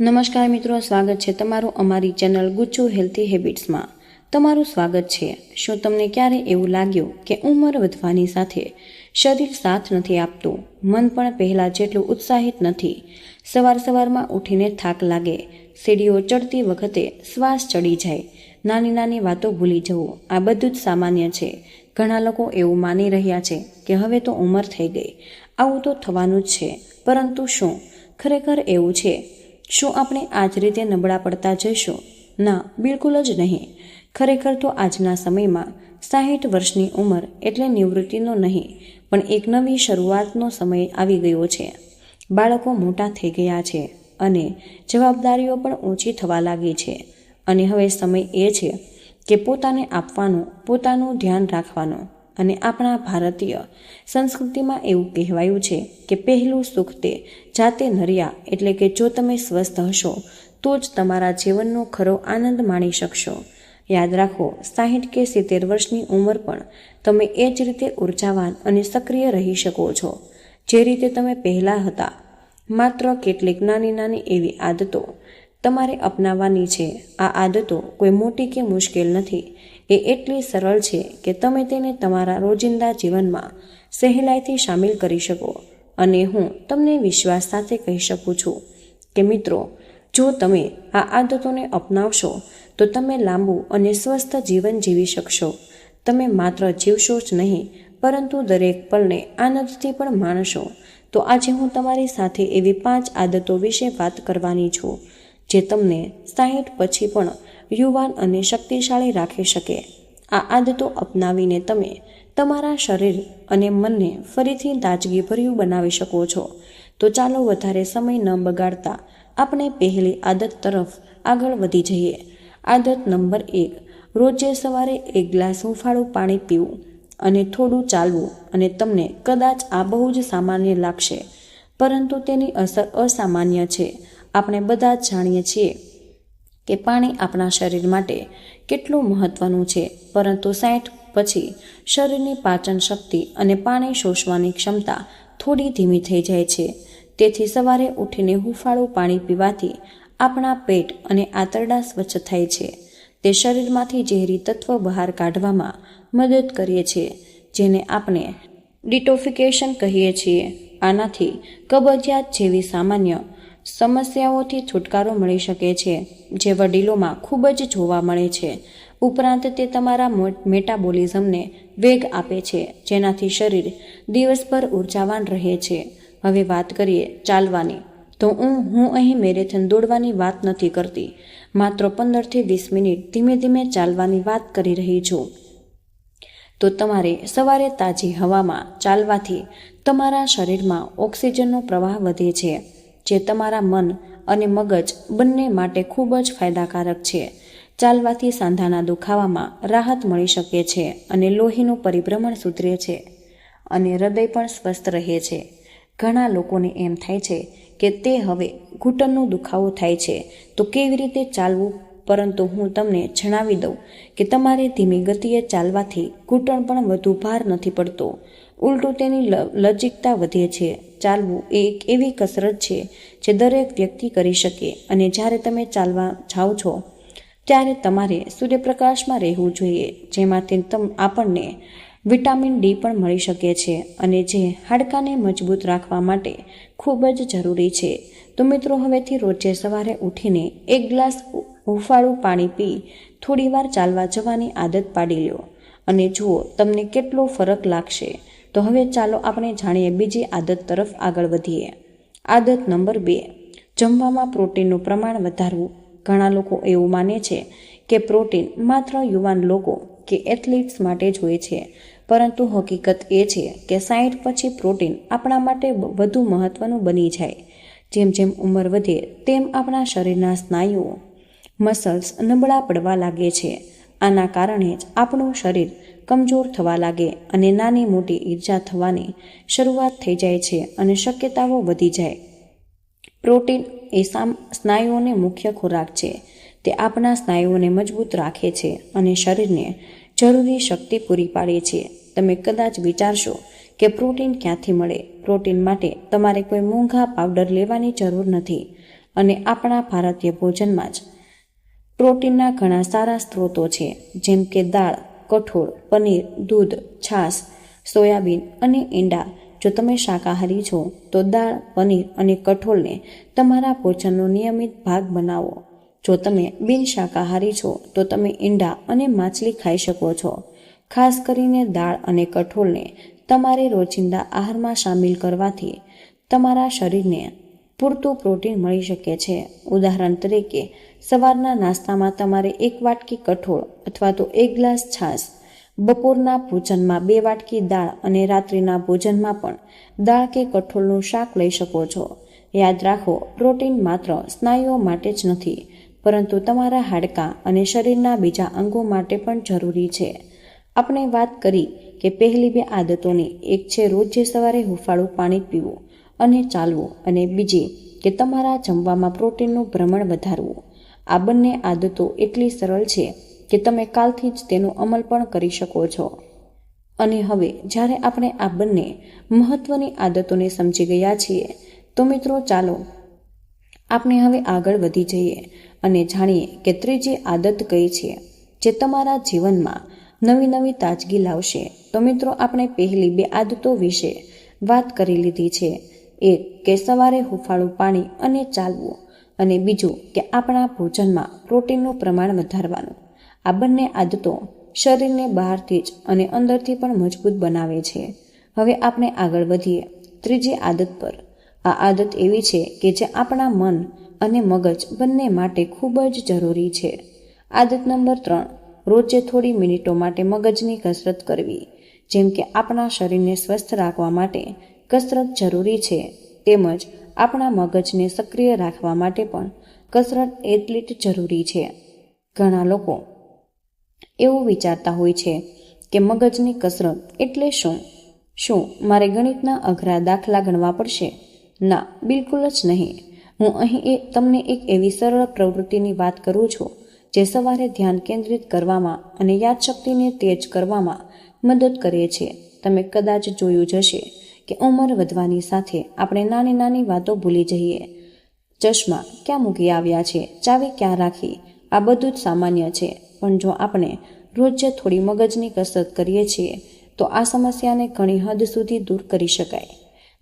નમસ્કાર મિત્રો, સ્વાગત છે તમારું અમારી ચેનલ ગુચ્છુ હેલ્થી હેબિટ્સમાં. તમારું સ્વાગત છે. શું તમને ક્યારે એવું લાગ્યું કે ઉંમર વધવાની સાથે શરીર સાથ નથી આપતું? મન પણ પહેલાં જેટલું ઉત્સાહિત નથી. સવાર સવારમાં ઉઠીને થાક લાગે. સીડીઓ ચડતી વખતે શ્વાસ ચડી જાય. નાની નાની વાતો ભૂલી જવું. આ બધું જ સામાન્ય છે. ઘણા લોકો એવું માની રહ્યા છે કે હવે તો ઉંમર થઈ ગઈ. આવું તો થવાનું જ છે. પરંતુ શું? ખરેખર એવું છે? શું આપણે આ જ રીતે નબળા પડતા જઈશું? ના, બિલકુલ જ નહીં. ખરેખર તો આજના સમયમાં સાહીઠ વર્ષની ઉંમર એટલે નિવૃત્તિનો નહીં, પણ એક નવી શરૂઆતનો સમય આવી ગયો છે. બાળકો મોટા થઈ ગયા છે અને જવાબદારીઓ પણ ઊંચી થવા લાગી છે. અને હવે સમય એ છે કે પોતાને આપવાનું, પોતાનું ધ્યાન રાખવાનું. અને આપણા ભારતીય સંસ્કૃતિમાં એવું કહેવાયું છે કે પહેલું સુખ તે જાતે નર્યા એટલે કે જો તમે સ્વસ્થ હશો, તો જ તમારા જીવનનો ખરો આનંદ માણી શકશો. યાદ રાખો, સાહીઠ કે સિત્તેર વર્ષની ઉંમર પણ તમે એ જ રીતે ઉર્જાવાન અને સક્રિય રહી શકો છો. જે રીતે તમે પહેલાં હતા, માત્ર કેટલીક નાની નાની એવી આદતો તમારે અપનાવવાની છે. આ આદતો કોઈ મોટી કે મુશ્કેલ નથી એ એટલી સરળ છે કે તમે તેને તમારા રોજિંદા જીવનમાં સહેલાઈથી સામેલ કરી શકો. અને હું તમને વિશ્વાસ સાથે કહી શકું છું કે મિત્રો, જો તમે આ આદતોને અપનાવશો, તો તમે લાંબુ અને સ્વસ્થ જીવન જીવી શકશો. તમે માત્ર જીવશો જ નહીં, પરંતુ દરેક પળને આનંદથી પણ માણશો. તો આજે હું તમારી સાથે એવી પાંચ આદતો વિશે વાત કરવાની છું, જે તમને સાહીઠ પછી પણ યુવાન અને શક્તિશાળી રાખી શકે. આ આદતો અપનાવીને તમે તમારા શરીર અને મનને ફરીથી તાજગીભર્યું બનાવી શકો છો. તો ચાલો વધારે સમય ન બગાડતા આપણે પહેલી આદત તરફ આગળ વધી જઈએ. આદત નંબર એક, રોજે સવારે એક ગ્લાસ હુંફાળું પાણી પીવું અને થોડું ચાલવું અને તમને કદાચ આ બહુ જ સામાન્ય લાગશે. પરંતુ તેની અસર અસામાન્ય છે. આપણે બધા જ જાણીએ છીએ કે પાણી આપણા શરીર માટે કેટલું મહત્વનું છે. પરંતુ સાઠ પછી શરીરની પાચન શક્તિ અને પાણી શોષવાની ક્ષમતા થોડી ધીમી થઈ જાય છે. તેથી સવારે ઉઠીને હુંફાળું પાણી પીવાથી આપણા પેટ અને આંતરડા સ્વચ્છ થાય છે. તે શરીરમાંથી ઝેરી તત્વ બહાર કાઢવામાં મદદ કરીએ છીએ જેને આપણે ડિટોફિકેશન કહીએ છીએ. આનાથી કબજિયાત જેવી સામાન્ય સમસ્યાઓથી છુટકારો મળી શકે છે, જે વડીલોમાં ખૂબ જ જોવા મળે છે. ઉપરાંત તે તમારા મેટાબોલિઝમને વેગ આપે છે, જેનાથી શરીર દિવસભર ઉર્જાવાન રહે છે. હવે વાત કરીએ ચાલવાની. તો હું હું અહીં મેરેથોન દોડવાની વાત નથી કરતી. માત્ર પંદરથી વીસ મિનિટ ધીમે ધીમે ચાલવાની વાત કરી રહી છું. તો તમારે સવારે તાજી હવામાં ચાલવાથી તમારા શરીરમાં ઓક્સિજનનો પ્રવાહ વધે છે. જે તમારા મન અને મગજ બંને માટે ખૂબ જ ફાયદાકારક છે. ચાલવાથી સાંધાના દુખાવામાં રાહત મળી શકે છે અને લોહીનું પરિભ્રમણ સુધરે છે અને હૃદય પણ સ્વસ્થ રહે છે. ઘણા લોકોને એમ થાય છે કે તે હવે ઘૂંટણનો દુખાવો થાય છે. તો કેવી રીતે ચાલવું? પરંતુ હું તમને જણાવી દઉં કે તમારે ધીમી ગતિએ ચાલવાથી ઘૂંટણ પણ વધુ ભાર નથી પડતો. ઉલટું તેની લજ્જિકતા વધે છે. ચાલવું એ એક એવી કસરત છે જે દરેક વ્યક્તિ કરી શકે અને જ્યારે તમે ચાલવા જાઓ છો, ત્યારે તમારે સૂર્યપ્રકાશમાં રહેવું જોઈએ જેમાંથી તમ, આપણને વિટામિન ડી પણ મળી શકે છે અને જે હાડકાને મજબૂત રાખવા માટે ખૂબ જ જરૂરી છે. તો મિત્રો, હવેથી રોજે સવારે ઉઠીને એક ગ્લાસ હુંફાળું પાણી પી, થોડીવાર ચાલવા જવાની આદત પાડી લો. અને જુઓ, તમને કેટલો ફરક લાગશે. તો હવે ચાલો આપણે જાણીએ બીજી આદત તરફ આગળ વધીએ. આદત નંબર બે, જમવામાં પ્રોટીનનું પ્રમાણ વધારવું. ઘણા લોકો એવું માને છે કે પ્રોટીન માત્ર યુવાન લોકો કે એથ્લીટ્સ માટે જ હોય છે. પરંતુ હકીકત એ છે કે સાઠ પછી પ્રોટીન આપણા માટે વધુ મહત્વનું બની જાય. જેમ જેમ ઉંમર વધે તેમ આપણા શરીરના સ્નાયુઓ, મસલ્સ નબળા પડવા લાગે છે. આના કારણે જ આપણું શરીર કમજોર થવા લાગે અને નાની મોટી ઈર્જા થવાની શરૂઆત થઈ જાય છે અને શક્યતાઓ વધી જાય. પ્રોટીન એ સ્નાયુઓને મુખ્ય ખોરાક છે. તે આપણા સ્નાયુઓને મજબૂત રાખે છે અને શરીરને જરૂરી શક્તિ પૂરી પાડે છે. તમે કદાચ વિચારશો કે પ્રોટીન ક્યાંથી મળે? પ્રોટીન માટે તમારે કોઈ મોંઘા પાવડર લેવાની જરૂર નથી અને આપણા ભારતીય ભોજનમાં જ પ્રોટીનના ઘણા સારા સ્ત્રોતો છે, જેમ કે દાળ કઠોળ, પનીર, દૂધ, છાશ, સોયાબીન અને ઈંડા. જો તમે શાકાહારી છો, તો દાળ, પનીર અને કઠોળને તમારા ભોજનનો નિયમિત ભાગ બનાવો. જો તમે બિન શાકાહારી છો, તો તમે ઈંડા અને માછલી ખાઈ શકો છો. ખાસ કરીને દાળ અને કઠોળને તમારે રોજિંદા આહારમાં સામેલ કરવાથી તમારા શરીરને પૂરતું પ્રોટીન મળી શકે છે. ઉદાહરણ તરીકે સવારના નાસ્તામાં તમારે એક વાટકી કઠોળ અથવા તો એક ગ્લાસ છાશ, બપોરના ભોજનમાં બે વાટકી દાળ અને રાત્રિના ભોજનમાં પણ દાળ કે કઠોળનું શાક લઈ શકો છો. યાદ રાખો, પ્રોટીન માત્ર સ્નાયુઓ માટે જ નથી, પરંતુ તમારા હાડકાં અને શરીરના બીજા અંગો માટે પણ જરૂરી છે. આપણે વાત કરી કે પહેલી બે આદતોની, એક છે રોજે સવારે હુંફાળું પાણી પીવું અને ચાલવું અને બીજી કે તમારા જમવામાં પ્રોટીનનું ભ્રમણ વધારવું. આ બંને આદતો એટલી સરળ છે કે તમે કાલથી જ તેનો અમલ પણ કરી શકો છો. અને હવે, જ્યારે આપણે આ બંને મહત્વની આદતોને સમજી ગયા છીએ, તો મિત્રો ચાલો આપણે હવે આગળ વધી જઈએ અને જાણીએ કે ત્રીજી આદત કઈ છે, જે તમારા જીવનમાં નવી નવી તાજગી લાવશે. તો મિત્રો, આપણે પહેલી બે આદતો વિશે વાત કરી લીધી છે. એક, કે સવારે હુફાળું પાણી અને ચાલવું. અને બીજું કે આપણા ભોજનમાં પ્રોટીનનું પ્રમાણ વધારવાનું. આ બંને આદતો શરીરને બહારથી જ અને અંદરથી પણ મજબૂત બનાવે છે. હવે આપણે આગળ વધીએ ત્રીજી આદત પર. આ આદત એવી છે કે જે આપણા મન અને મગજ બંને માટે ખૂબ જ જરૂરી છે. આદત નંબર ત્રણ, રોજે થોડી મિનિટો માટે મગજની કસરત કરવી. જેમ કે આપણા શરીરને સ્વસ્થ રાખવા માટે કસરત જરૂરી છે. તેમજ આપણા મગજને સક્રિય રાખવા માટે પણ કસરત એટલી જ જરૂરી છે. ઘણા લોકો એવું વિચારતા હોય છે કે મગજની કસરત એટલે શું? શું મારે ગણિતના અઘરા દાખલા ગણવા પડશે? ના, બિલકુલ જ નહીં. હું અહીં એ તમને એક એવી સરળ પ્રવૃત્તિની વાત કરું છું, જે સવારે ધ્યાન કેન્દ્રિત કરવામાં અને યાદશક્તિને તેજ કરવામાં મદદ કરે છે. તમે કદાચ જોયું જ હશે. કે ઉંમર વધવાની સાથે આપણે નાની નાની વાતો ભૂલી જઈએ. ચશ્મા ક્યાં મૂકી આવ્યા છે? ચાવી ક્યાં રાખી? આ બધું જ સામાન્ય છે. પણ જો આપણે રોજ થોડી મગજની કસરત કરીએ છીએ, તો આ સમસ્યાને ઘણી હદ સુધી દૂર કરી શકાય.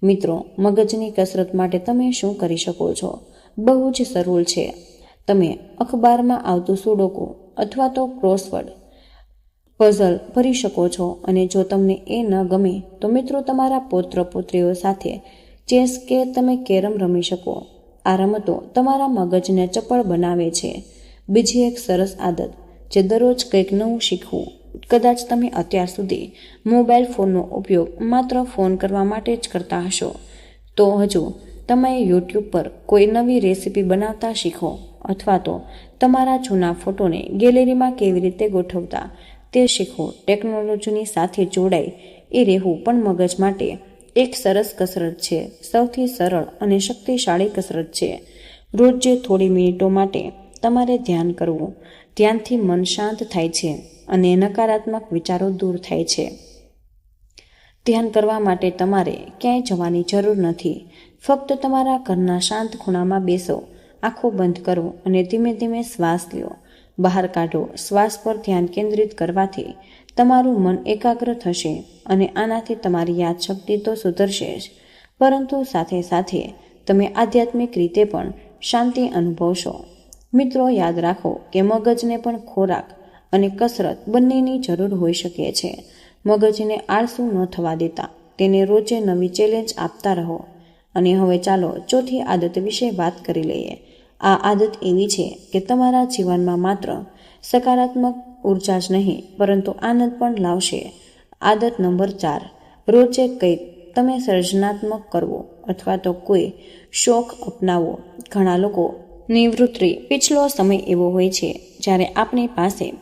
મિત્રો, મગજની કસરત માટે તમે શું કરી શકો છો? બહુ જ સરળ છે. તમે અખબારમાં આવતું સુડોકો અથવા તો ક્રોસવર્ડ પઝલ ભરી શકો છો અને જો તમને એ ન ગમે, તો મિત્રો તમારા પૌત્ર પુત્રીઓ સાથે ચેસ કે તમે કેરમ રમી શકો. આ રમતો તમારા મગજને ચપળ બનાવે છે. બીજી એક સરસ આદત, જે દરરોજ કંઈક નવું શીખવું. કદાચ તમે અત્યાર સુધી મોબાઈલ ફોનનો ઉપયોગ માત્ર ફોન કરવા માટે જ કરતા હશો. તો હજુ તમે યુટ્યુબ પર કોઈ નવી રેસીપી બનાવતા શીખો, અથવા તો તમારા જૂના ફોટોને ગેલેરીમાં કેવી રીતે ગોઠવતા તે શીખો. ટેકનોલોજીની સાથે જોડાય એ રહેવું પણ મગજ માટે એક સરસ કસરત છે. સૌથી સરળ અને શક્તિશાળી કસરત છે. રોજ જે થોડી મિનિટો માટે તમારે ધ્યાન કરવું. ધ્યાનથી મન શાંત થાય છે અને નકારાત્મક વિચારો દૂર થાય છે. ધ્યાન કરવા માટે તમારે ક્યાંય જવાની જરૂર નથી. ફક્ત તમારા ઘરના શાંત ખૂણામાં બેસો. આંખો બંધ કરો અને ધીમે ધીમે શ્વાસ લ્યો. બહાર કાઢો. શ્વાસ પર ધ્યાન કેન્દ્રિત કરવાથી તમારું મન એકાગ્ર થશે અને આનાથી તમારી યાદશક્તિ તો સુધરશે જ. પરંતુ સાથે સાથે તમે આધ્યાત્મિક રીતે પણ શાંતિ અનુભવશો. મિત્રો, યાદ રાખો કે મગજને પણ ખોરાક અને કસરત બંનેની જરૂર હોઈ શકે છે. મગજને આળસુ ન થવા દેતા, તેને રોજે નવી ચેલેન્જ આપતા રહો. અને હવે ચાલો ચોથી આદત વિશે વાત કરી લઈએ. આ આદત એવી છે કે તમારા જીવનમાં માત્ર સકારાત્મક ઊર્જા જ નહીં, પરંતુ આનંદ પણ લાવશે. આદત નંબર ચાર. રોજે કંઈક તમે સર્જનાત્મક કરવો અથવા તો કોઈ શોખ અપનાવો. ઘણા લોકો નિવૃત્તિ, પિછલો સમય એવો હોય છે જ્યારે આપણી પાસે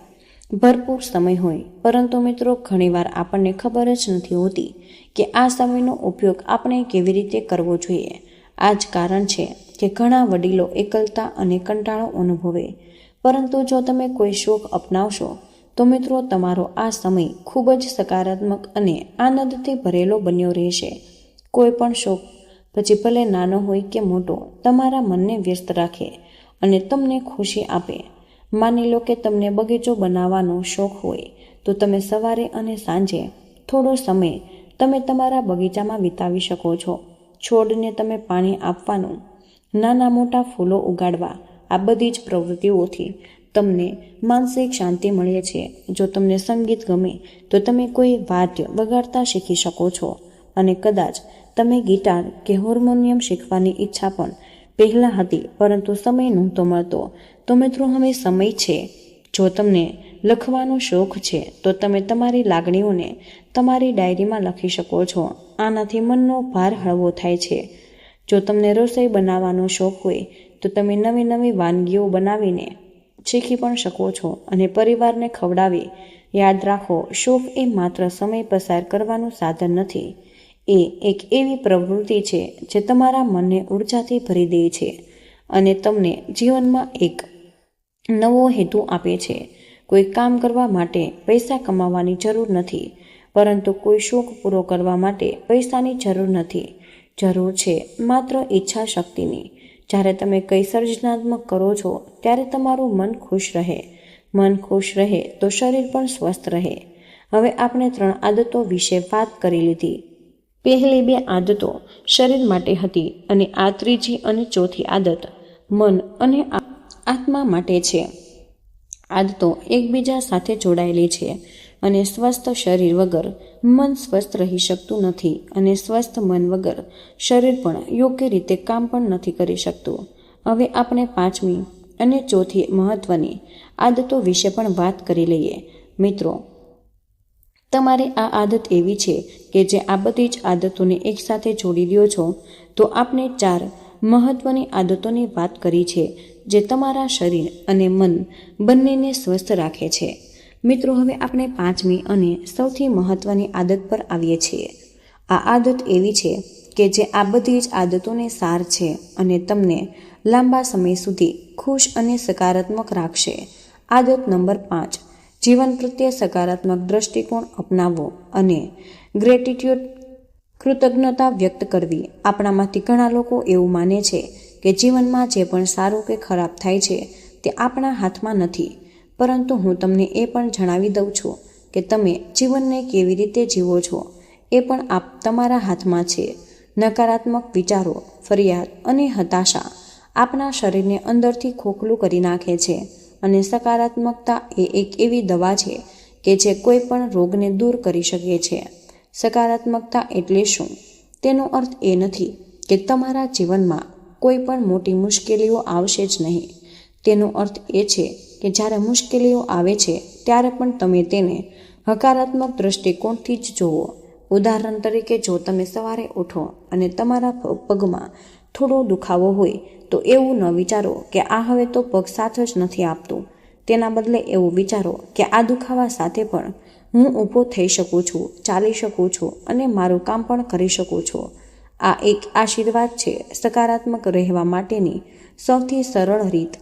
ભરપૂર સમય હોય. પરંતુ મિત્રો, ઘણીવાર આપણને ખબર જ નથી હોતી કે આ સમયનો ઉપયોગ આપણે કેવી રીતે કરવો જોઈએ. આ જ કારણ છે કે ઘણા વડીલો એકલતા અને કંટાળો અનુભવે. પરંતુ જો તમે કોઈ શોખ અપનાવશો, તો મિત્રો તમારો આ સમય ખૂબ જ સકારાત્મક અને આનંદથી ભરેલો બન્યો રહેશે. કોઈ પણ શોખ પછી ભલે નાનો હોય કે મોટો, તમારા મનને વ્યસ્ત રાખે અને તમને ખુશી આપે. માની લો કે તમને બગીચો બનાવવાનો શોખ હોય, તો તમે સવારે અને સાંજે થોડો સમય તમે તમારા બગીચામાં વિતાવી શકો છો. છોડને તમે પાણી આપવાનું નાના મોટા ફૂલો ઉગાડવા. આ બધી જ પ્રવૃત્તિઓથી તમને માનસિક શાંતિ મળે છે. જો તમને સંગીત ગમે, તો તમે કોઈ વાદ્ય વગાડતા શીખી શકો છો. અને કદાચ તમે ગિટાર કે હોર્મોનિયમ શીખવાની ઈચ્છા પણ પહેલાં હતી, પરંતુ સમય નહોતો મળતો. તો મિત્રો, હવે સમય છે. જો તમને લખવાનો શોખ છે, તો તમે તમારી લાગણીઓને તમારી ડાયરીમાં લખી શકો છો. આનાથી મનનો ભાર હળવો થાય છે. જો તમને રસોઈ બનાવવાનો શોખ હોય, તો તમે નવી નવી વાનગીઓ બનાવીને શીખી પણ શકો છો અને પરિવારને ખવડાવી યાદ રાખો, શોખ એ માત્ર સમય પસાર કરવાનું સાધન નથી. એ એક એવી પ્રવૃત્તિ છે જે તમારા મનને ઉર્જાથી ભરી દે છે અને તમને જીવનમાં એક નવો હેતુ આપે છે. કોઈ કામ કરવા માટે પૈસા કમાવાની જરૂર નથી, પરંતુ કોઈ શોખ પૂરો કરવા માટે પૈસાની જરૂર નથી. જરૂર છે, માત્ર ઈચ્છા શક્તિની જ્યારે તમે કંઈ સર્જનાત્મક કરો છો, ત્યારે તમારું મન ખુશ રહે. મન ખુશ રહે તો શરીર પણ સ્વસ્થ રહે. હવે આપણે ત્રણ આદતો વિશે વાત કરી લીધી. પહેલી બે આદતો શરીર માટે હતી અને આ ત્રીજી અને ચોથી આદત મન અને આત્મા માટે છે. આદતો એકબીજા સાથે જોડાયેલી છે. અને સ્વસ્થ શરીર વગર મન સ્વસ્થ રહી શકતું નથી અને સ્વસ્થ મન વગર શરીર પણ યોગ્ય રીતે કામ પણ નથી કરી શકતું. હવે આપણે પાંચમી અને ચોથી મહત્વની આદતો વિશે પણ વાત કરી લઈએ. મિત્રો, તમારે આ આદત એવી છે કે જે આ બધી જ આદતોને એકસાથે જોડી દો છો, તો આપણે ચાર મહત્વની આદતોની વાત કરી છે, જે તમારા શરીર અને મન બંનેને સ્વસ્થ રાખે છે. મિત્રો, હવે આપણે પાંચમી અને સૌથી મહત્વની આદત પર આવીએ છીએ. આ આદત એવી છે કે જે આ બધી જ આદતોને સાર છે અને તમને લાંબા સમય સુધી ખુશ અને સકારાત્મક રાખશે. આદત નંબર પાંચ, જીવન પ્રત્યે સકારાત્મક દ્રષ્ટિકોણ અપનાવવો અને ગ્રેટિટ્યુડ કૃતજ્ઞતા વ્યક્ત કરવી. આપણામાંથી ઘણા લોકો એવું માને છે કે જીવનમાં જે પણ સારું કે ખરાબ થાય છે તે આપણા હાથમાં નથી. પરંતુ હું તમને એ પણ જણાવી દઉં છું કે તમે જીવનને કેવી રીતે જીવો છો, એ પણ આપ તમારા હાથમાં છે. નકારાત્મક વિચારો, ફરિયાદ અને હતાશા આપણા શરીરને અંદરથી ખોખલું કરી નાખે છે અને સકારાત્મકતા એ એક એવી દવા છે કે જે કોઈ પણ રોગને દૂર કરી શકે છે. સકારાત્મકતા એટલે શું? તેનો અર્થ એ નથી કે તમારા જીવનમાં કોઈ પણ મોટી મુશ્કેલીઓ આવશે જ નહીં. તેનો અર્થ એ છે કે જ્યારે મુશ્કેલીઓ આવે છે, ત્યારે પણ તમે તેને હકારાત્મક દ્રષ્ટિકોણથી જ જુઓ. ઉદાહરણ તરીકે, જો તમે સવારે ઉઠો અને તમારા પગમાં થોડો દુખાવો હોય, તો એવું ન વિચારો કે આ હવે તો પગ સાથ જ નથી આપતું. તેના બદલે એવું વિચારો કે આ દુખાવા સાથે પણ હું ઊભો થઈ શકું છું, ચાલી શકું છું અને મારું કામ પણ કરી શકું છું. આ એક આશીર્વાદ છે સકારાત્મક રહેવા માટેની સૌથી સરળ રીત.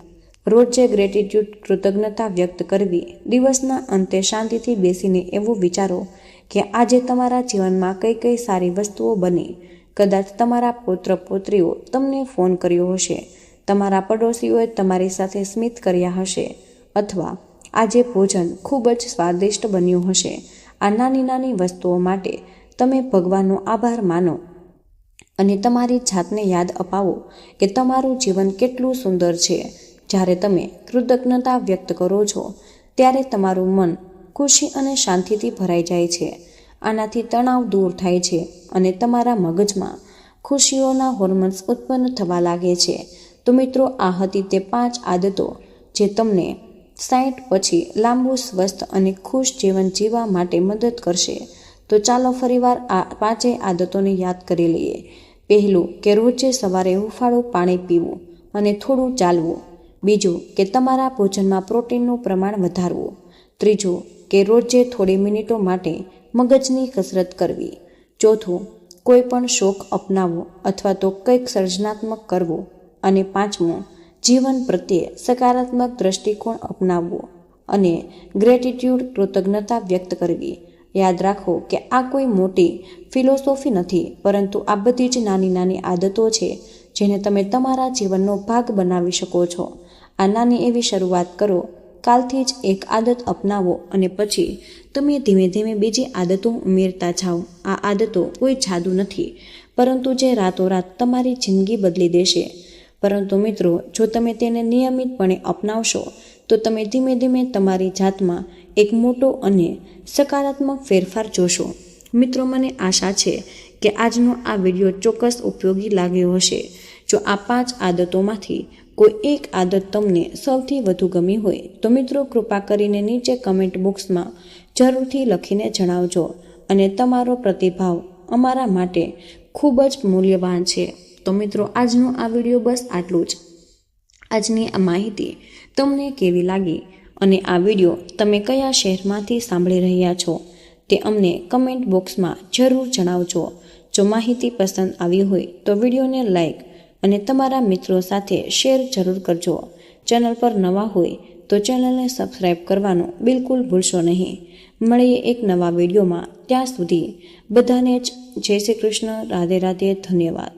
રોજે ગ્રેટિટ્યૂડ કૃતજ્ઞતા વ્યક્ત કરવી. દિવસના અંતે શાંતિથી બેસીને એવું વિચારો કે આજે તમારા જીવનમાં કઈ કઈ સારી વસ્તુઓ બની. કદાચ તમારા પુત્ર, પુત્રીઓ તમને ફોન કર્યો હશે. તમારા પડોશીઓએ તમારી સાથે સ્મિત કર્યા હશે. અથવા આજે ભોજન ખૂબ જ સ્વાદિષ્ટ બન્યું હશે. આ નાની નાની વસ્તુઓ માટે તમે ભગવાનનો આભાર માનો. અને તમારી જાતને યાદ અપાવો કે તમારું જીવન કેટલું સુંદર છે. જ્યારે તમે કૃતજ્ઞતા વ્યક્ત કરો છો, ત્યારે તમારું મન ખુશી અને શાંતિથી ભરાઈ જાય છે. આનાથી તણાવ દૂર થાય છે અને તમારા મગજમાં ખુશીઓના હોર્મોન્સ ઉત્પન્ન થવા લાગે છે. તો મિત્રો, આ હતી તે પાંચ આદતો જે તમને સાઠ પછી લાંબુ, સ્વસ્થ અને ખુશ જીવન જીવવા માટે મદદ કરશે. તો ચાલો ફરીવાર આ પાંચેય આદતોને યાદ કરી લઈએ. પહેલું, કે રોજે સવારે હુંફાળું પાણી પીવું અને થોડું ચાલવું. બીજું કે તમારા ભોજનમાં પ્રોટીનનું પ્રમાણ વધારવું. ત્રીજું કે રોજે થોડી મિનિટો માટે મગજની કસરત કરવી. ચોથું કોઈ પણ શોખ અપનાવવો અથવા તો કંઈક સર્જનાત્મક કરવું. અને પાંચમું, જીવન પ્રત્યે સકારાત્મક દ્રષ્ટિકોણ અપનાવવો. અને ગ્રેટિટ્યૂડ કૃતજ્ઞતા વ્યક્ત કરવી. યાદ રાખો કે આ કોઈ મોટી ફિલોસોફી નથી, પરંતુ આ બધી જ નાની નાની આદતો છે, જેને તમે તમારા જીવનનો ભાગ બનાવી શકો છો. આ નાની એવી શરૂઆત કરો. કાલથી જ એક આદત અપનાવો અને પછી તમે ધીમે ધીમે બીજી આદતો ઉમેરતા જાઓ. આ આદતો કોઈ જાદુ નથી, પરંતુ જે રાતોરાત તમારી જિંદગી બદલી દેશે. પરંતુ મિત્રો, જો તમે તેને નિયમિતપણે અપનાવશો, તો તમે ધીમે ધીમે તમારી જાતમાં એક મોટો અને સકારાત્મક ફેરફાર જોશો. મિત્રો, મને આશા છે કે આજનો આ વીડિયો ચોક્કસ ઉપયોગી લાગ્યો હશે. જો આ પાંચ આદતોમાંથી કોઈ એક આદત તમને સૌથી વધુ ગમી હોય તો મિત્રો કૃપા કરીને નીચે કમેન્ટ બોક્સમાં જરૂરથી લખીને જણાવજો અને તમારો પ્રતિભાવ અમારા માટે ખૂબ જ મૂલ્યવાન છે. તો મિત્રો, આજનો આ વીડિયો બસ આટલું જ. આજની આ માહિતી તમને કેવી લાગી અને આ વીડિયો તમે કયા શહેરમાંથી સાંભળી રહ્યા છો તે અમને કમેન્ટ બોક્સમાં જરૂર જણાવજો. જો માહિતી પસંદ આવી હોય તો વિડીયોને લાઈક અને તમારા મિત્રો સાથે શેર જરૂર કરજો. ચેનલ પર નવા હોય તો ચેનલને સબસ્ક્રાઈબ કરવાનું બિલકુલ ભૂલશો નહીં. મળીએ એક નવા વિડીયોમાં ત્યાં સુધી બધાને જ જય શ્રી કૃષ્ણ. રાધે રાધે ધન્યવાદ.